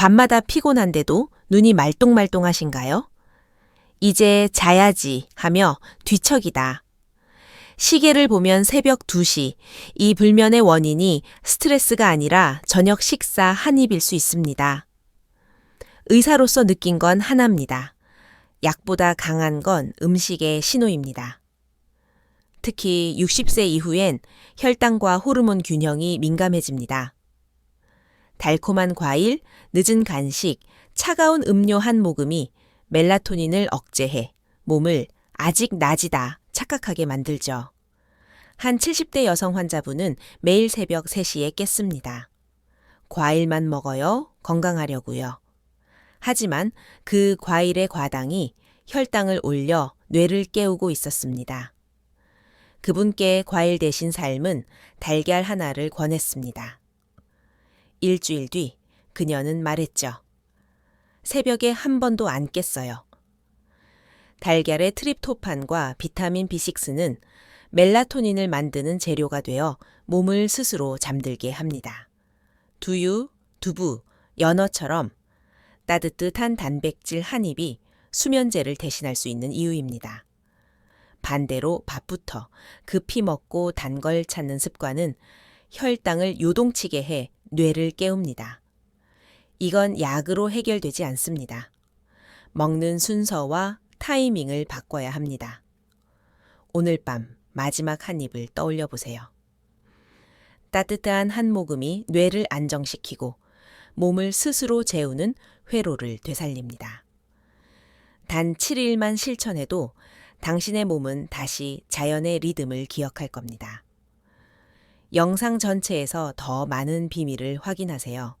밤마다 피곤한데도 눈이 말똥말똥하신가요? 이제 자야지 하며 뒤척이다. 시계를 보면 새벽 2시. 이 불면의 원인이 스트레스가 아니라 저녁 식사 한 입일 수 있습니다. 의사로서 느낀 건 하나입니다. 약보다 강한 건 음식의 신호입니다. 특히 60세 이후엔 혈당과 호르몬 균형이 민감해집니다. 달콤한 과일, 늦은 간식, 차가운 음료 한 모금이 멜라토닌을 억제해 몸을 아직 낮이다 착각하게 만들죠. 한 70대 여성 환자분은 매일 새벽 3시에 깼습니다. 과일만 먹어요. 건강하려고요. 하지만 그 과일의 과당이 혈당을 올려 뇌를 깨우고 있었습니다. 그분께 과일 대신 삶은 달걀 하나를 권했습니다. 일주일 뒤 그녀는 말했죠. 새벽에 한 번도 안 깼어요. 달걀의 트립토판과 비타민 B6는 멜라토닌을 만드는 재료가 되어 몸을 스스로 잠들게 합니다. 두유, 두부, 연어처럼 따뜻한 단백질 한 입이 수면제를 대신할 수 있는 이유입니다. 반대로 밥부터 급히 먹고 단 걸 찾는 습관은 혈당을 요동치게 해 뇌를 깨웁니다. 이건 약으로 해결되지 않습니다. 먹는 순서와 타이밍을 바꿔야 합니다. 오늘 밤 마지막 한 입을 떠올려 보세요. 따뜻한 한 모금이 뇌를 안정시키고 몸을 스스로 재우는 회로를 되살립니다. 단 7일만 실천해도 당신의 몸은 다시 자연의 리듬을 기억할 겁니다. 영상 전체에서 더 많은 비밀을 확인하세요.